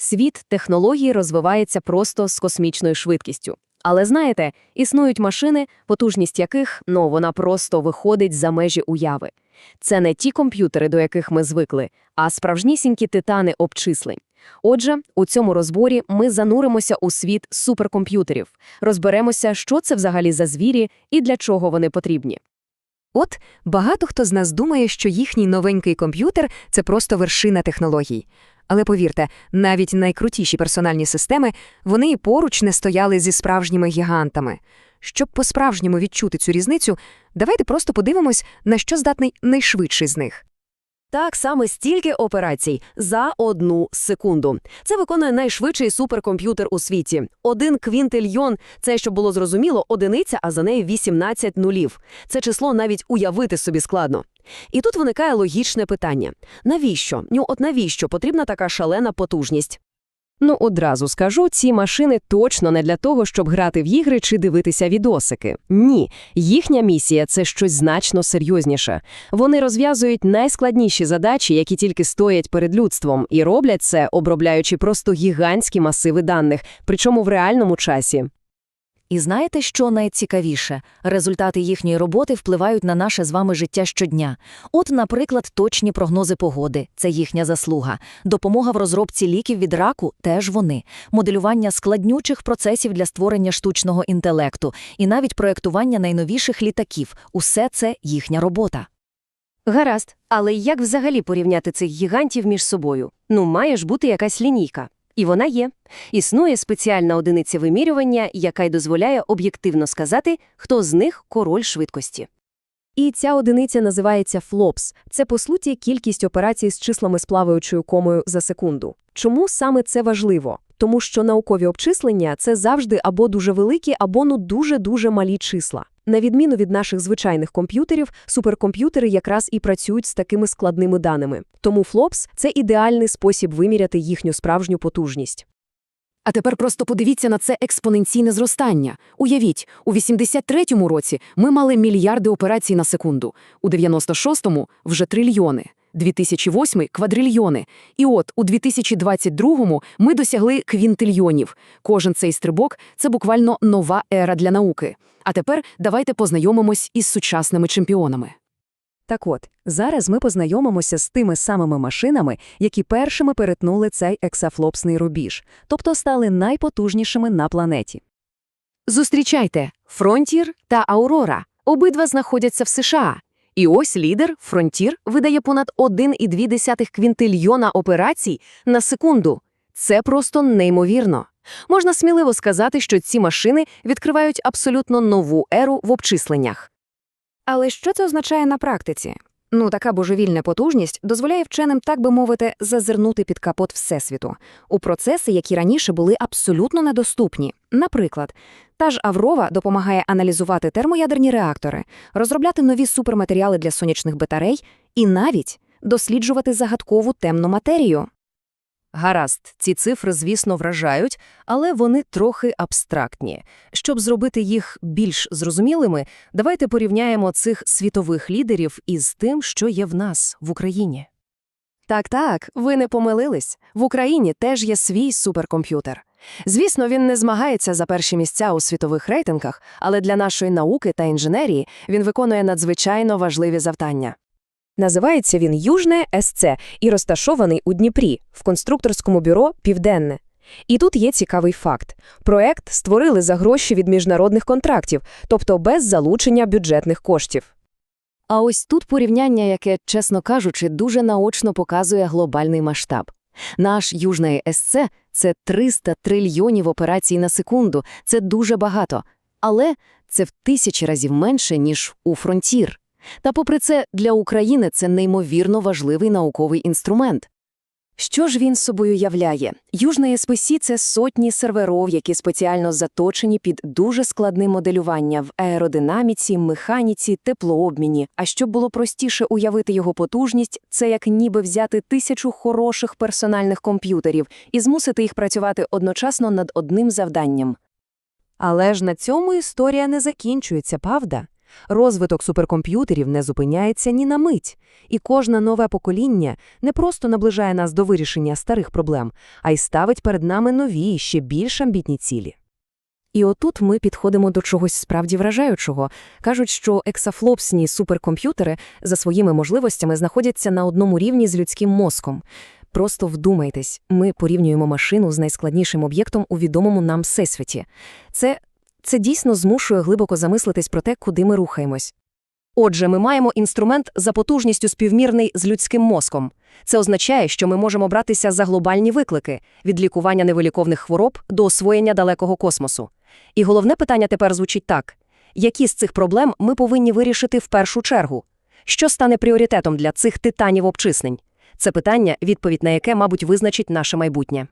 Світ технологій розвивається просто з космічною швидкістю. Але знаєте, існують машини, потужність яких, ну, вона просто виходить за межі уяви. Це не ті комп'ютери, до яких ми звикли, а справжнісінькі титани обчислень. Отже, у цьому розборі ми зануримося у світ суперкомп'ютерів, розберемося, що це взагалі за звірі і для чого вони потрібні. От багато хто з нас думає, що їхній новенький комп'ютер це просто вершина технологій. Але повірте, навіть найкрутіші персональні системи вони і поруч не стояли зі справжніми гігантами. Щоб по-справжньому відчути цю різницю, давайте просто подивимось, на що здатний найшвидший з них. Так саме стільки операцій за одну секунду. Це виконує найшвидший суперкомп'ютер у світі. Один квінтильйон – це, щоб було зрозуміло, одиниця, а за нею 18 нулів. Це число навіть уявити собі складно. І тут виникає логічне питання. Навіщо? Ну от навіщо потрібна така шалена потужність? Ну, одразу скажу, ці машини точно не для того, щоб грати в ігри чи дивитися відосики. Ні, їхня місія – це щось значно серйозніше. Вони розв'язують найскладніші задачі, які тільки стоять перед людством, і роблять це, обробляючи просто гігантські масиви даних, причому в реальному часі. І знаєте, що найцікавіше? Результати їхньої роботи впливають на наше з вами життя щодня. От, наприклад, точні прогнози погоди це їхня заслуга. Допомога в розробці ліків від раку теж вони, моделювання складнючих процесів для створення штучного інтелекту і навіть проєктування найновіших літаків усе це їхня робота. Гаразд, але як взагалі порівняти цих гігантів між собою? Ну, має ж бути якась лінійка. І вона є. Існує спеціальна одиниця вимірювання, яка й дозволяє об'єктивно сказати, хто з них король швидкості. І ця одиниця називається флопс. Це, по суті, кількість операцій з числами з плаваючою комою за секунду. Чому саме це важливо? Тому що наукові обчислення – це завжди або дуже великі, або ну дуже-дуже малі числа. На відміну від наших звичайних комп'ютерів, суперкомп'ютери якраз і працюють з такими складними даними. Тому флопс – це ідеальний спосіб виміряти їхню справжню потужність. А тепер просто подивіться на це експоненційне зростання. Уявіть, у 83-му році ми мали мільярди операцій на секунду, у 96-му – вже трильйони, 2008 – квадрильйони. І от у 2022-му ми досягли квінтильйонів. Кожен цей стрибок – це буквально нова ера для науки. А тепер давайте познайомимось із сучасними чемпіонами. Так от, зараз ми познайомимося з тими самими машинами, які першими перетнули цей ексафлопсний рубіж, тобто стали найпотужнішими на планеті. Зустрічайте Фронтір та Аурора. Обидва знаходяться в США. І ось лідер Фронтір видає понад 1,2 квінтильйона операцій на секунду. Це просто неймовірно. Можна сміливо сказати, що ці машини відкривають абсолютно нову еру в обчисленнях. Але що це означає на практиці? Ну, така божевільна потужність дозволяє вченим, так би мовити, зазирнути під капот Всесвіту у процеси, які раніше були абсолютно недоступні. Наприклад, та ж Аврова допомагає аналізувати термоядерні реактори, розробляти нові суперматеріали для сонячних батарей і навіть досліджувати загадкову темну матерію. Гаразд, ці цифри, звісно, вражають, але вони трохи абстрактні. Щоб зробити їх більш зрозумілими, давайте порівняємо цих світових лідерів із тим, що є в нас, в Україні. Так-так, ви не помилились. В Україні теж є свій суперкомп'ютер. Звісно, він не змагається за перші місця у світових рейтингах, але для нашої науки та інженерії він виконує надзвичайно важливі завдання. Називається він Южне СЦ і розташований у Дніпрі, в конструкторському бюро Південне. І тут є цікавий факт. Проект створили за гроші від міжнародних контрактів, тобто без залучення бюджетних коштів. А ось тут порівняння, яке, чесно кажучи, дуже наочно показує глобальний масштаб. Наш Южний СЦ – це 300 трильйонів операцій на секунду, це дуже багато. Але це в тисячі разів менше, ніж у Фронтір. Та попри це, для України це неймовірно важливий науковий інструмент. Що ж він собою являє? Южний СПС – це сотні серверов, які спеціально заточені під дуже складне моделювання в аеродинаміці, механіці, теплообміні. А щоб було простіше уявити його потужність, це як ніби взяти тисячу хороших персональних комп'ютерів і змусити їх працювати одночасно над одним завданням. Але ж на цьому історія не закінчується, правда? Розвиток суперкомп'ютерів не зупиняється ні на мить. І кожне нове покоління не просто наближає нас до вирішення старих проблем, а й ставить перед нами нові, ще більш амбітні цілі. І отут ми підходимо до чогось справді вражаючого. Кажуть, що ексафлопсні суперкомп'ютери за своїми можливостями знаходяться на одному рівні з людським мозком. Просто вдумайтесь, ми порівнюємо машину з найскладнішим об'єктом у відомому нам всесвіті. Це, це дійсно змушує глибоко замислитись про те, куди ми рухаємось. Отже, ми маємо інструмент за потужністю співмірний з людським мозком. Це означає, що ми можемо братися за глобальні виклики – від лікування невиліковних хвороб до освоєння далекого космосу. І головне питання тепер звучить так. Які з цих проблем ми повинні вирішити в першу чергу? Що стане пріоритетом для цих титанів обчислень? Це питання, відповідь на яке, мабуть, визначить наше майбутнє.